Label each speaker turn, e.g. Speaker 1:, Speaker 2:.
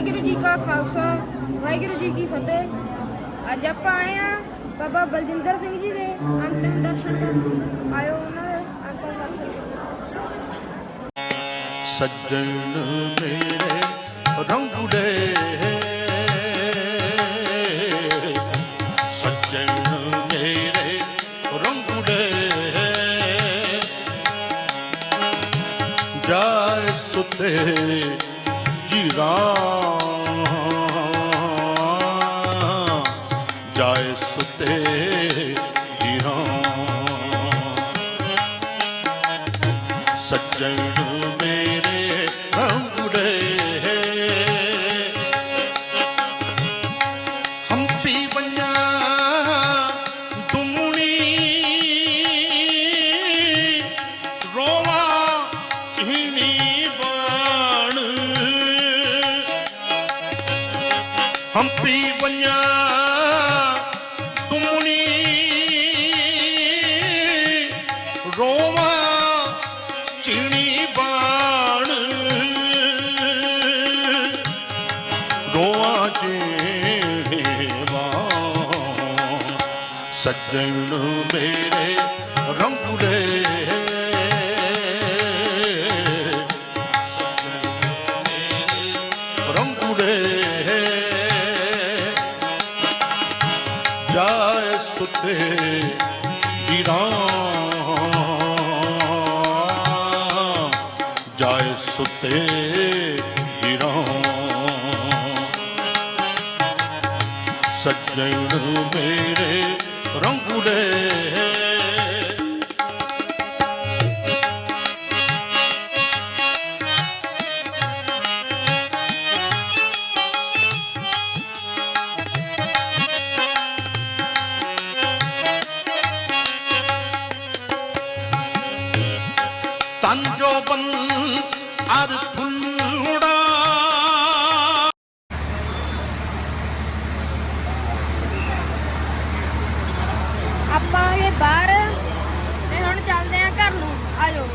Speaker 1: ਵਾਹਿਗੁਰੂ ਜੀ ਕਾ ਖਾਲਸਾ, ਵਾਹਿਗੁਰੂ ਜੀ ਕੀ ਫਤਿਹ। ਅੱਜ ਆਪਾਂ ਆਏ ਆ ਬਾਬਾ ਬਲਜਿੰਦਰ ਸਿੰਘ ਜੀ ਦੇ ਅੰਤਿਮ ਦਰਸ਼ਨ ਕਰਨ ਆਇਓ ਉਹਨਾਂ ਦੇ ਅੰਤਿਮ ਦਰਸ਼ਨ
Speaker 2: ਸੱਜਣ ਮੇਰੇ ਰੰਗੁੜੇ ਸੱਜਣ ਮੇਰੇ ਰੰਗੁੜੇ ਜਾਏ ਸੁਤੇ ਜੀਰਾ ਜਾਏ ਸੁਤੇ ਜੀਰਾ ਸੱਜਣ ਮੇਰੇ ਹੰਪੀ ਬੰਨਾ ਦੁਮਣੀ ਰੋਵਾ ਚਿਣੀ ਬਾਣ। ਰੋਆ ਚਿਣੀ ਬਾਣ। ਸੱਜਣ ਜਾਏ ਸੁਤੇ ਜਾਏ ਸੁਤੇ ਵੀਰਾਂ ਸੱਜਣ ਮੇਰੇ ਰੰਗੂਲੇ ਤੰਜੋਬਨ ਅਰ
Speaker 1: ਆਪਾਂ ਇਹ ਬਾਹਰ ਤੇ ਹੁਣ ਚੱਲਦੇ ਆ ਘਰ ਨੂੰ। ਆਜੋ।